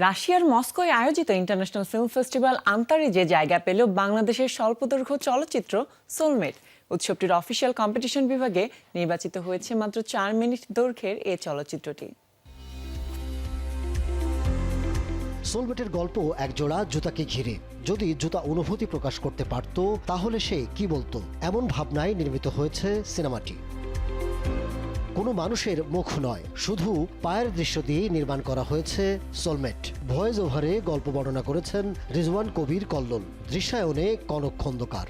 রাশিয়ার মস্কোয় আয়োজিত international film festival আন্তারিজে জায়গা পেল বাংলাদেশের স্বল্পদৈর্ঘ্য চলচ্চিত্র সোলমেট উৎসবটির অফিসিয়াল কম্পিটিশন বিভাগে নির্বাচিত হয়েছে মাত্র চার মিনিট দৈর্ঘ্যের এ চলচ্চিত্রটি। সোলমেটের গল্প একজোড়া জুতাকে ঘিরে। যদি জুতা অনুভূতি প্রকাশ করতে পারত, তাহলে সে কি বলতো? এমন ভাবনায় নির্মিত হয়েছে সিনেমাটি। কোনো মানুষের মুখ নয়। শুধু পায়ের দৃশ্য দিয়েই নির্মাণ করা হয়েছে সোলমেট। ভয়েস ওভারে গল্প বর্ণনা করেছেন রিজওয়ান কবির কল্লোল। দৃশ্যায়নে কনক খন্দকার।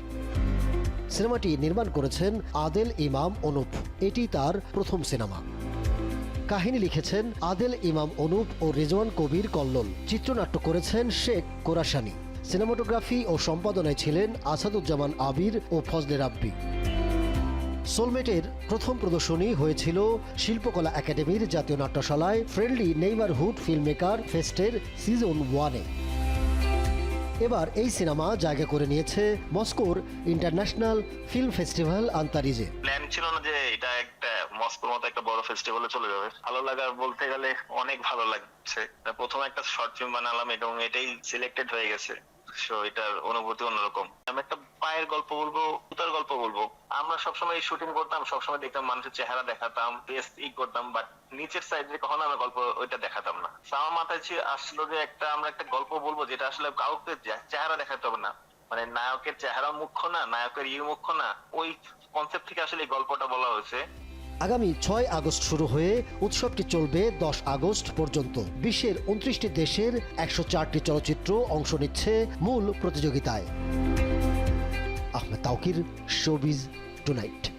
সিনেমাটি নির্মাণ করেছেন আদেল ইমাম অনুপ। এটি তার প্রথম সিনেমা। কাহিনী লিখেছেন আদেল ইমাম অনুপ ও রেজওয়ান কবির কল্লোল। চিত্রনাট্য করেছেন শেখ কোরাসানি। সিনেমাটোগ্রাফি ও সম্পাদনায় ছিলেন আসাদুজ্জামান আবির ও ফজলে রাব্বি। সোলমেটের প্রথম প্রদর্শনী হয়েছিল শিল্পকলা একাডেমির জাতীয় নাট্যশালায় ফ্রেন্ডলি নেইবারহুড ফিল্ম মেকার ফেস্টের সিজন ওয়ানে। এবার এই সিনেমা জায়গা করে নিয়েছে মস্কোর ইন্টারন্যাশনাল ফিল্ম ফেস্টিভ্যাল আন্তারিজে। প্ল্যান ছিল না যে এটা একটা মস্কোর মতো একটা বড় ফেস্টিভ্যালে চলে যাবে। ভালো লাগার বলতে গেলে অনেক ভালো লাগছে। প্রথম একটা শর্ট ফিল্ম বানালাম এবং এটাই সিলেক্টেড হয়ে গেছে। সো এটার অনুভূতি অন্যরকম। আমি একটা পায়ের গল্প বলব জুতার গল্প বলব। আমরা সবসময় শুটিং করতাম, সবসময় দেখতাম মানুষের চেহারা দেখাতাম ফেস ই করতাম বাট নিচের সাইডে কখনো আমরা গল্প ওইটা দেখাতাম না। আমার মাথায় আসলো যে একটা আমরা একটা গল্প বলব, যেটা আসলে কাউকে চেহারা দেখাতে হবে না। মানে নায়কের চেহারা মুখ্য না, নায়কের ইউ মুখ্য না। ওই কনসেপ্ট থেকে আসলে গল্পটা বলা হয়েছে। আগামী ছয় আগস্ট শুরু হয়ে উৎসবটি চলবে দশ আগস্ট পর্যন্ত। বিশ্বের উনত্রিশটি দেশের একশো চারটি চলচ্চিত্র অংশ নিচ্ছে মূল প্রতিযোগিতায়। Ahmed Tawkir, showbiz tonight.